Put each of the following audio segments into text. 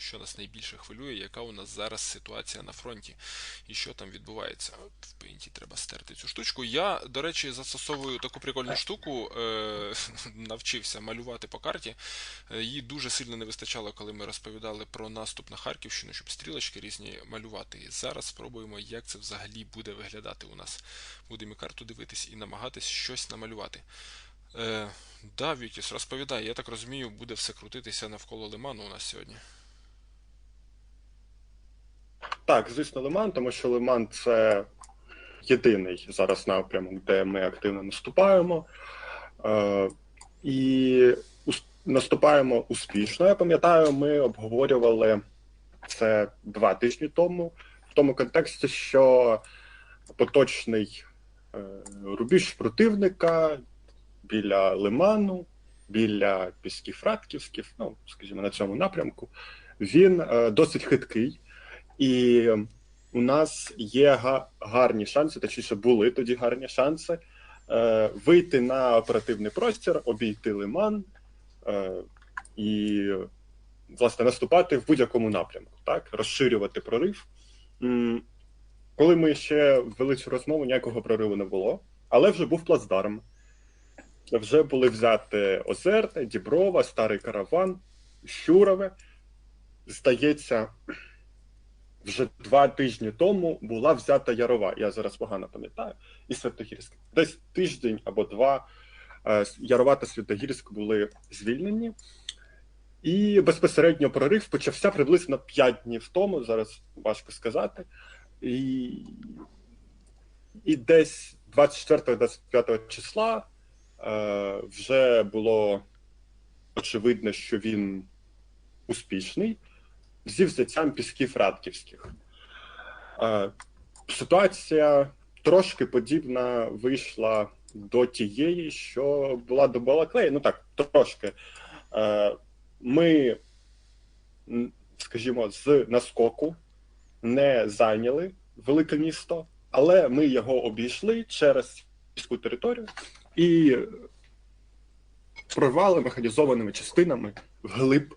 що нас найбільше хвилює, яка у нас зараз ситуація на фронті і що там відбувається. От В пейнті треба стерти цю штучку. Я, до речі, застосовую таку прикольну штуку, е- навчився малювати по карті. Е, її дуже сильно не вистачало, коли ми розповідали про наступ на Харківщину, щоб стрілочки різні малювати. І зараз спробуємо, як це взагалі буде виглядати у нас. Будемо карту дивитись і намагатись щось намалювати. Е, Да, Вітіс, розповідай, я так розумію, буде все крутитися навколо лиману у нас сьогодні. Так, звісно, Лиман, тому що Лиман це єдиний зараз напрямок, де ми активно наступаємо. Е, і наступаємо успішно. Я пам'ятаю, ми обговорювали це два тижні тому, в тому контексті, що поточний е, рубіж противника біля Лиману, біля Пісків Фратківських, ну, скажімо, на цьому напрямку, він е, досить хиткий. І у нас є гарні шанси, точніше були тоді гарні шанси е, вийти на оперативний простір, обійти лиман е, і, власне, наступати в будь-якому напрямку, так, розширювати прорив. Коли ми ще вели цю розмову, ніякого прориву не було, але вже був плацдарм. Вже були взяти Озерне, Діброва, Старий Караван, Щурове. Здається, вже два тижні тому була взята Ярова. Я зараз погано пам'ятаю, і Святогірськ. Десь тиждень або два е, Ярова та Святогірськ були звільнені. І безпосередньо прорив почався приблизно 5 днів тому, зараз важко сказати. І, і десь 24-25 числа е, вже було очевидно, що він успішний зі взяттям пісків Радківських. Е, Ситуація трошки подібна вийшла до тієї, що була до Балаклеї. Ну так, трошки. Е, Ми, скажімо, з наскоку не зайняли велике місто, але ми його обійшли через міську територію і прорвали механізованими частинами вглиб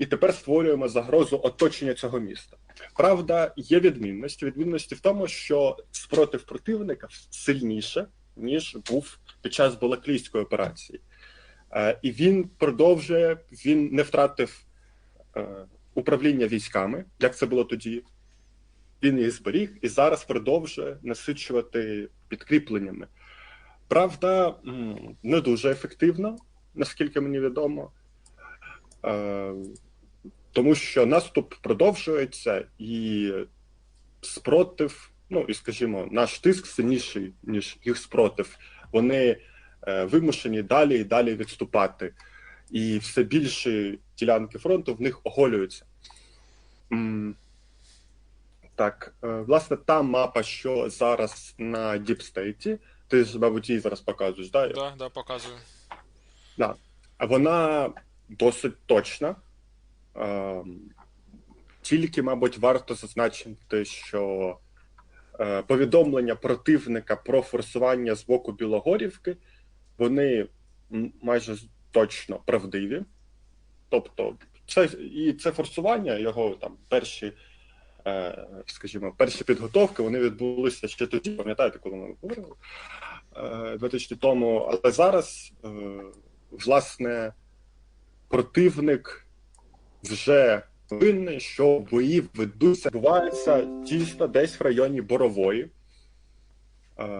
і тепер створюємо загрозу оточення цього міста. Правда, є відмінності. Відмінності в тому, що спротив противника сильніше, ніж був під час Балаклійської операції. Е, і він продовжує, він не втратив е, управління військами, як це було тоді. Він їх зберіг і зараз продовжує насичувати підкріпленнями. Правда, не дуже ефективно, наскільки мені відомо. Тому що наступ продовжується, і спротив, ну і скажімо, наш тиск сильніший, ніж їх спротив. Вони е, вимушені далі і далі відступати. І все більше ділянки фронту в них оголюються. М, Так, е, власне, та мапа, що зараз на Діпстейті, ти ж, мабуть, її зараз показуєш, да? Так, да, да, показую. Да. Вона досить точна. Ем, Тільки, мабуть, варто зазначити, що е, повідомлення противника про форсування з боку Білогорівки, вони майже точно правдиві. Тобто, це і це форсування, його там перші, е, скажімо, перші підготовки вони відбулися ще тоді, пам'ятаєте, коли ми говорили е, два тижні тому. Але зараз, е, власне, противник вже винний, що бої ведуться, відбуваються дійсно десь в районі Борової.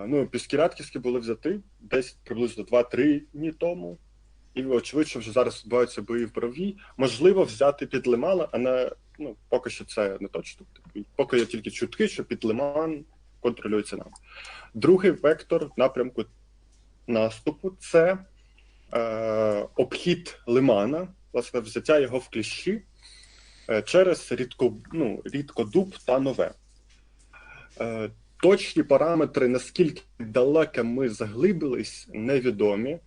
Ну, Піскірятківські були взяти десь приблизно 2-3 дні тому. І очевидно, вже зараз відбуваються бої в Боровій. Можливо, взяти під Лимана, а не ну, поки що це не точно. Поки є тільки чутки, що під Лиман контролюється нам. Другий вектор напрямку наступу це е, обхід Лимана, власне, взяття його в кліщі е, через рідко, ну, рідкодуб та нове. Е, точні параметри, наскільки далеко ми заглибились, невідомі,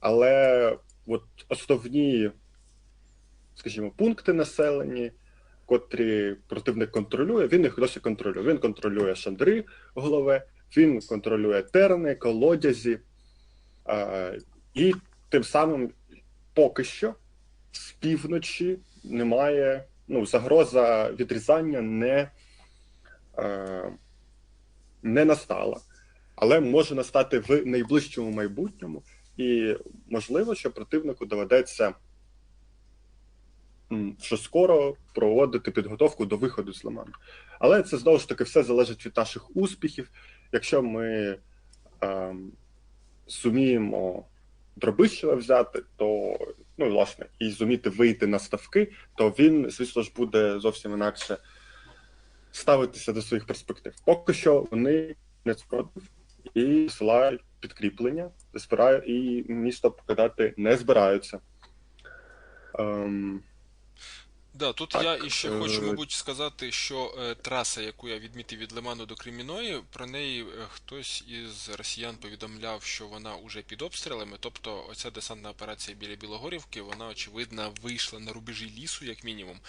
але от основні, скажімо, пункти населені, котрі противник контролює, він їх досі контролює. Він контролює шандри голове, він контролює терни, колодязі, е, і тим самим поки що з півночі немає, ну, загроза відрізання не, е, не настала, але може настати в найближчому майбутньому, і можливо, що противнику доведеться що скоро проводити підготовку до виходу з Лиману. Але це знову ж таки все залежить від наших успіхів. Якщо ми ем, зуміємо Дробищева взяти, то ну, власне, і зуміти вийти на ставки, то він, звісно ж, буде зовсім інакше ставитися до своїх перспектив. Поки що вони не спротив і посилають підкріплення, збирають, і місто покидати не збираються. Ем, Да, тут Так, я іще е, хочу, мабуть, сказати, що е, траса, яку я відмітив від Лиману до Креміної, про неї е, хтось із росіян повідомляв, що вона уже під обстрілами. Тобто, оця десантна операція біля Білогорівки, вона очевидно вийшла на рубежі лісу, як мінімум,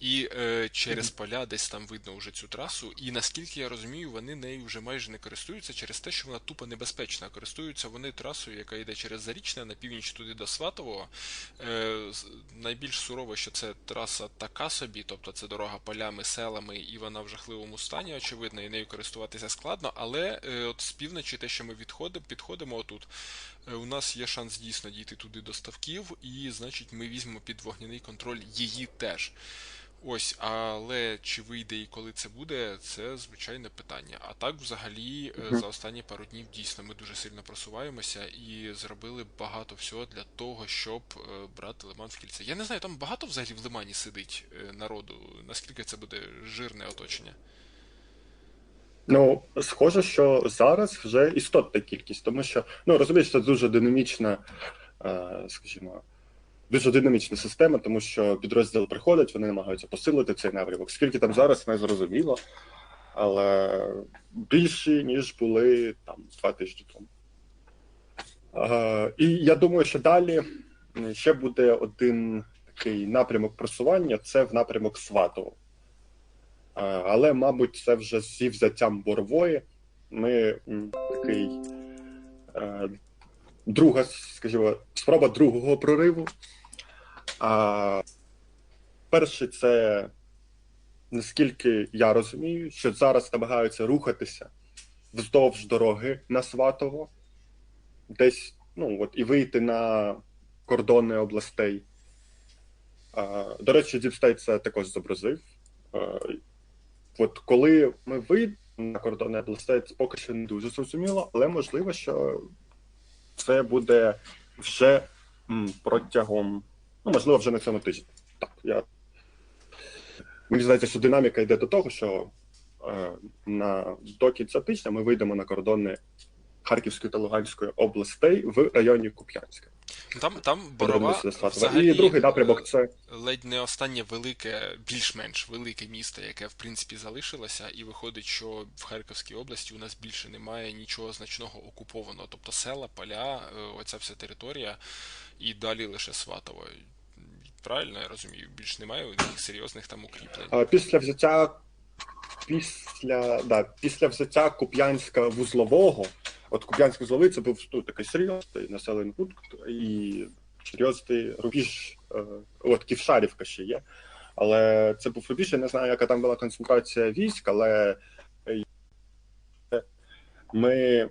і е, через поля десь там видно вже цю трасу. І наскільки я розумію, вони нею вже майже не користуються через те, що вона тупо небезпечна. Користуються вони трасою, яка йде через Зарічне на північ туди до Сватового. Е, найбільш сурово, що це траса така собі, тобто це дорога полями, селами, і вона в жахливому стані, очевидно, і нею користуватися складно. Але е, от з півночі, те, що ми відходимо, підходимо отут, е, у нас є шанс дійсно дійти туди до ставків, і значить ми візьмемо під вогняний контроль її теж. Ось, але чи вийде і коли це буде, це звичайне питання. А так, взагалі, е, за останні пару днів дійсно ми дуже сильно просуваємося і зробили багато всього для того, щоб е, брати Лиман в кільце. Я не знаю, там багато взагалі в Лимані сидить е, народу. Наскільки це буде жирне оточення? Ну, схоже, що зараз вже істотна кількість, тому що, ну розумієш, це дуже динамічна, скажімо, дуже динамічна система, тому що підрозділи приходять, вони намагаються посилити цей напрямок. Скільки там зараз, не зрозуміло, але більші, ніж були там два тижні тому. І я думаю, що далі ще буде один такий напрямок просування це в напрямок Сватово. Але, мабуть, це вже зі взяттям борової. Ми такий е, друга, скажімо, спроба другого прориву. А, перший це, наскільки я розумію, що зараз намагаються рухатися вздовж дороги на Сватово, десь, ну, от, і вийти на кордони областей. А, до речі, Діпстейт це також зобразив. Е, От коли ми вийдемо на кордони областей, це поки що не дуже зрозуміло, але можливо, що це буде вже протягом, ну можливо, вже на цьому тижні. Так, я мені здається, що динаміка йде до того, що е, на до кінця тижня ми вийдемо на кордони Харківської та Луганської областей в районі Куп'янська. Там, там борова взагалі, І другий напрямок це ледь не останнє велике, більш-менш велике місто, яке в принципі залишилося, і виходить, що в Харківській області у нас більше немає нічого значного окупованого. Тобто села, поля, е, оця вся територія, і далі лише Сватово. Правильно я розумію, більш немає яких серйозних там укріплень. Після взяття після, да, після взяття Куп'янська вузлового, от Куп'янськ вузловий це був ну, такий серйозний населений пункт і серйозний рубіж, е, от Ківшарівка ще є. Але це був рубіж, я не знаю, яка там була концентрація військ, але е, ми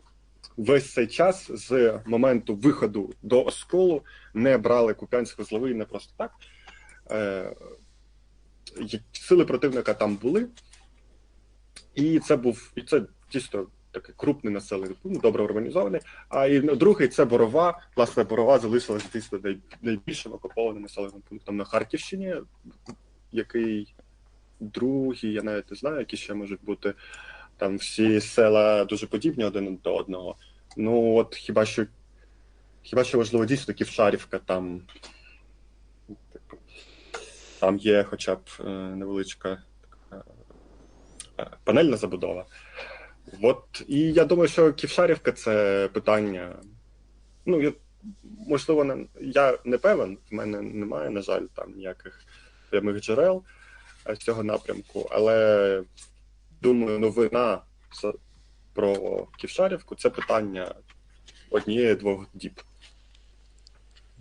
весь цей час з моменту виходу до Осколу не брали Куп'янськ вузловий не просто так. Е, сили противника там були, і це був і це дійсно такий крупний населений пункт, добре організований. А і другий це Борова. Власне, Борова залишилася дійсно най- найбільшим окупованим населеним пунктом на Харківщині, який другий, я навіть не знаю, які ще можуть бути. Там всі села дуже подібні один до одного. Ну от хіба що хіба що важливо дійсно Ківшарівка там. типу, Там є хоча б е, невеличка панельна забудова. От, і я думаю, що Ківшарівка це питання. Ну, я, можливо, не, я не певен, в мене немає, на жаль, там ніяких прямих джерел е, з цього напрямку, але думаю, новина про Ківшарівку це питання однієї-двох діб.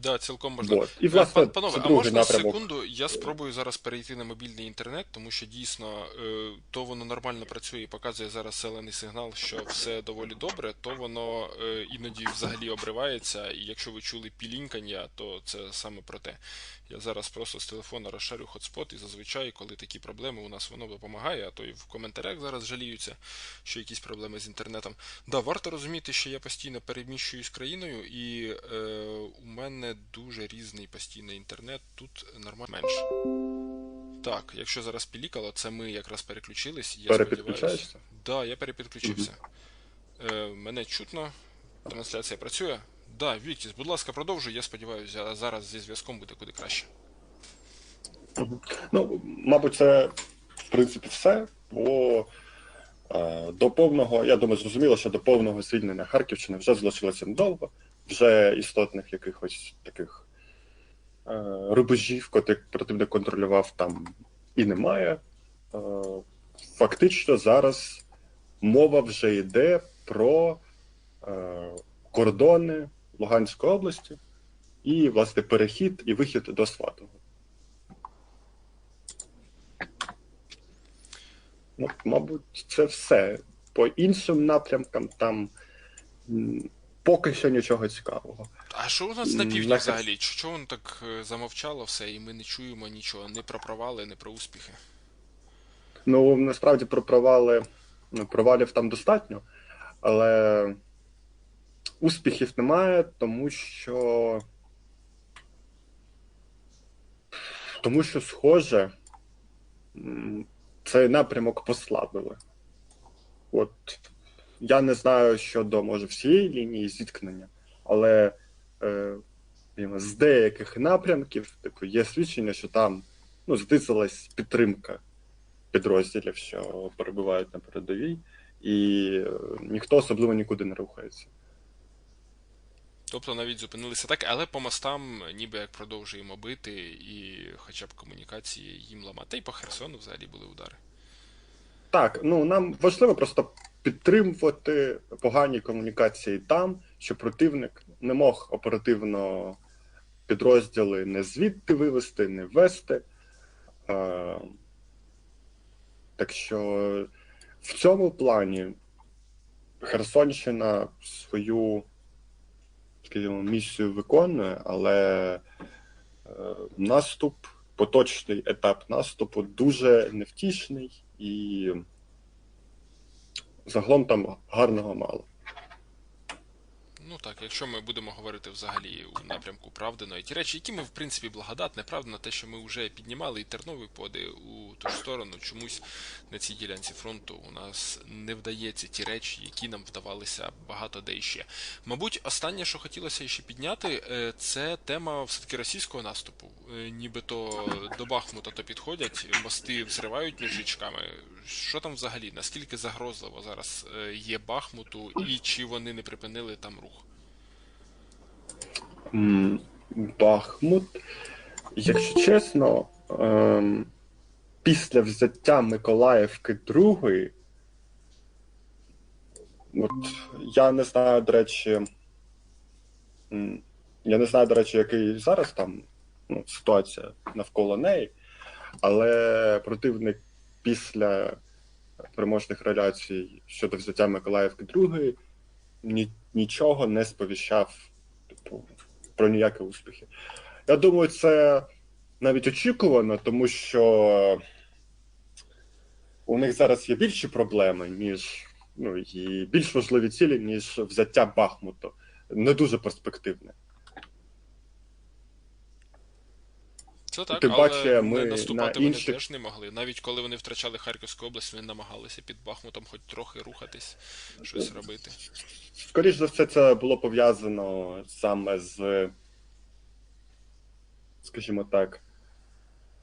Да, цілком можливо. Вот. І, власне, Панове, це а можна напрямок. секунду? Я спробую зараз перейти на мобільний інтернет, тому що дійсно е, то воно нормально працює і показує зараз зелений сигнал, що все доволі добре, то воно е, іноді взагалі обривається. І якщо ви чули пілінькання, то це саме про те. Я зараз просто з телефона розшарю хотспот, і зазвичай, коли такі проблеми, у нас воно допомагає, а то і в коментарях зараз жаліються, що якісь проблеми з інтернетом. Да, варто розуміти, що я постійно переміщуюсь країною, і е, у мене дуже різний постійно інтернет, тут нормально менше. Так, якщо зараз пілікало, це ми якраз переключились. Я сподіваюся. Да, я перепідключився. Е, мене чутно, трансляція працює. Да, Віктіс, будь ласка, продовжуй. Я сподіваюся, зараз зі зв'язком буде куди краще. Ну, мабуть, це в принципі все. Бо е, до повного, я думаю, зрозуміло, що до повного звільнення Харківщини вже залишилося недовго, вже істотних якихось таких е, рубежів, котрих противник контролював, там і немає. Е, фактично зараз мова вже йде про е, кордони Луганської області і, власне, перехід і вихід до Сватого. Ну, мабуть, це все. По іншим напрямкам там поки що нічого цікавого. А що у нас на півдні на- взагалі? Чого воно так е, замовчало все, і ми не чуємо нічого, не про провали, не про успіхи. Ну, насправді про провали, ну, провалів там достатньо, але успіхів немає, тому що. Тому що, схоже, цей напрямок послабили. От я не знаю щодо може всієї лінії зіткнення, але е, з деяких напрямків типу, є свідчення, що там ну, знизилась підтримка підрозділів, що перебувають на передовій, і е, ніхто особливо нікуди не рухається. Тобто навіть зупинилися так, але по мостам ніби як продовжуємо бити, і хоча б комунікації їм ламати. Та й по Херсону взагалі були удари. Так, ну нам важливо просто підтримувати погані комунікації там, щоб противник не мог оперативно підрозділи не звідти вивести, не ввести. Е, так що в цьому плані Херсонщина свою, скажімо, місію виконує, але е, наступ, поточний етап наступу дуже невтішний і загалом там гарного мало. Ну так, якщо ми будемо говорити взагалі у напрямку Правдиної, ті речі, які ми в принципі благодатне, правда, на те, що ми вже піднімали і тернові поди у ту ж сторону, чомусь на цій ділянці фронту у нас не вдається ті речі, які нам вдавалися багато де іще. Мабуть, останнє, що хотілося ще підняти, е, це тема все-таки російського наступу. Е, Нібито до Бахмута то підходять, мости взривають між річками. Що там взагалі? Наскільки загрозливо зараз е, є Бахмуту, і чи вони не припинили там рух? Бахмут, якщо чесно, ем, після взяття Миколаївки другої, от я не знаю, до речі, я не знаю, до речі, який зараз там ну, ситуація навколо неї, але противник після переможних реляцій щодо взяття Миколаївки другої ні, нічого не сповіщав типу, про ніякі успіхи. Я думаю, це навіть очікувано, тому що у них зараз є більші проблеми, ніж ну, і більш важливі цілі, ніж взяття Бахмуту. Не дуже перспективне. Це так, Тим але паче, ми наступати на вони інших- теж не могли. Навіть коли вони втрачали Харківську область, вони намагалися під Бахмутом хоч трохи рухатись, щось робити. Скоріш за все, це було пов'язано саме з, скажімо так,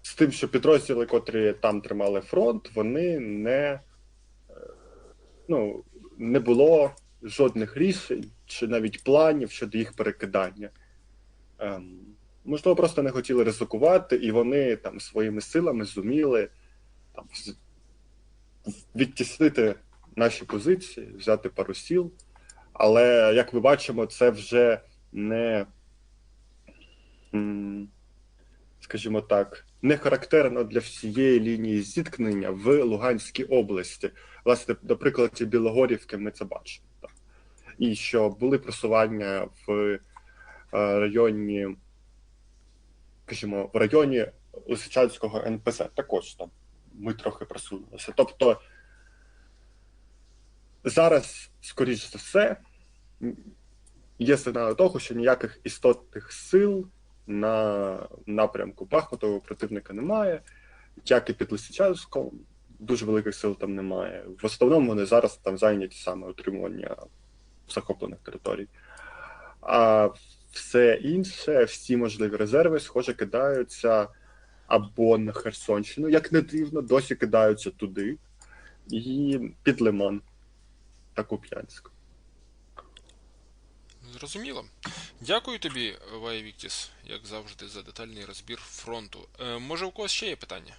з тим, що підрозділи, котрі там тримали фронт, вони не, е, ну, не було жодних рішень чи навіть планів щодо їх перекидання. Ем, можливо, просто не хотіли ризикувати, і вони там своїми силами зуміли там, відтіснити наші позиції, взяти пару сіл. Але як ми бачимо, це вже не скажімо так, не характерно для всієї лінії зіткнення в Луганській області. Власне, до прикладі Білогорівки ми це бачимо. І що були просування в е, районі, скажімо, в районі Лисичанського НПЗ. Також там ми трохи просунулися. Тобто зараз, скоріш за все, є сигнали того, що ніяких істотних сил на напрямку Бахмутового противника немає, як і під Лисичанськом, дуже великих сил там немає. В основному вони зараз там зайняті саме утримування захоплених територій. А все інше, всі можливі резерви, схоже, кидаються або на Херсонщину, як не дивно, досі кидаються туди, і під Лиман та Куп'янськ. Зрозуміло. Дякую тобі, Вай Віктіс, як завжди, за детальний розбір фронту. Е, може, у когось ще є питання?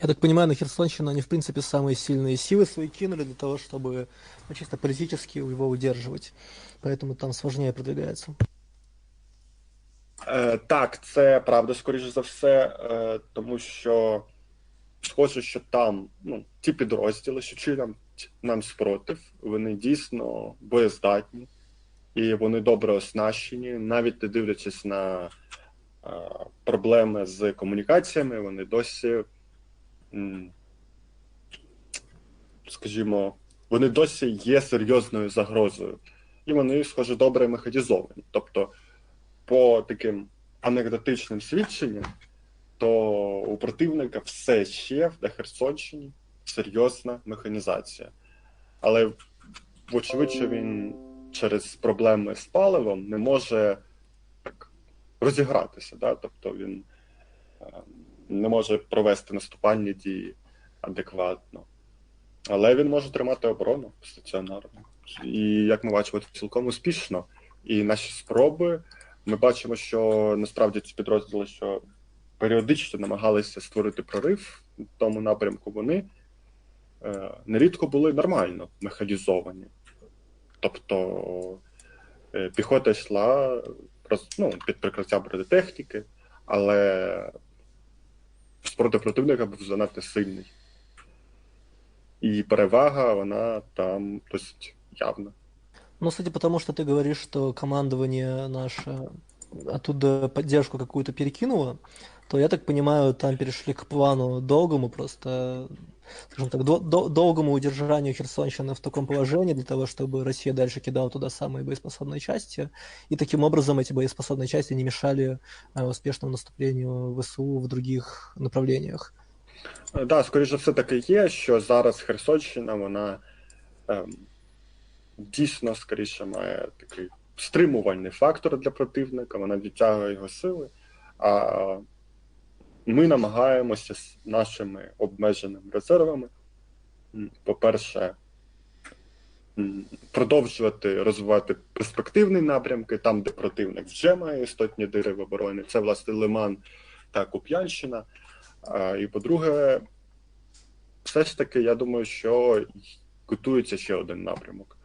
Я так понимаю, на Херсонщину они, в принципе, самые сильные силы свои кинули для того, чтобы ну, чисто политически его удерживать. Поэтому там сложнее продвигается. Е, так, це правда, скоріше за все, е, тому що схоже, що там ну, ті підрозділи, що чи нам, нам спротив, вони дійсно боєздатні і вони добре оснащені, навіть не дивлячись на е, проблеми з комунікаціями, вони досі, скажімо, вони досі є серйозною загрозою. І вони, схоже, добре механізовані. Тобто, по таким анекдотичним свідченням, то у противника все ще на Херсонщині серйозна механізація. Але вочевидь, він через проблеми з паливом не може так розігратися. Да? Тобто він не може провести наступальні дії адекватно. Але він може тримати оборону стаціонарно. І як ми бачимо, цілком успішно. І наші спроби ми бачимо, що насправді ці підрозділи, що періодично намагалися створити прорив в тому напрямку, вони е, нерідко були нормально механізовані. Тобто е, піхота йшла ну, під прикриття бронетехніки, але спротив противника був занадто сильний. І перевага, вона там досить явна. Ну, кстати, потому что ты говоришь, что командование наше оттуда поддержку какую-то перекинуло, то я так понимаю, там перешли к плану долгому, просто, скажем так, до- до- долгому удержанию Херсонщины в таком положении для того, чтобы Россия дальше кидала туда самые боеспособные части, и таким образом эти боеспособные части не мешали э, успешному наступлению ВСУ в других направлениях. Так, да, скоріше все таки є, що зараз Херсонщина, вона ем, дійсно скоріше має такий стримувальний фактор для противника, вона відтягує його сили. А ми намагаємося з нашими обмеженими резервами, по-перше, продовжувати розвивати перспективні напрямки, там, де противник вже має істотні дири в обороні. Це, власне, Лиман та Куп'янщина. І по-друге, все ж таки, я думаю, що готується ще один напрямок.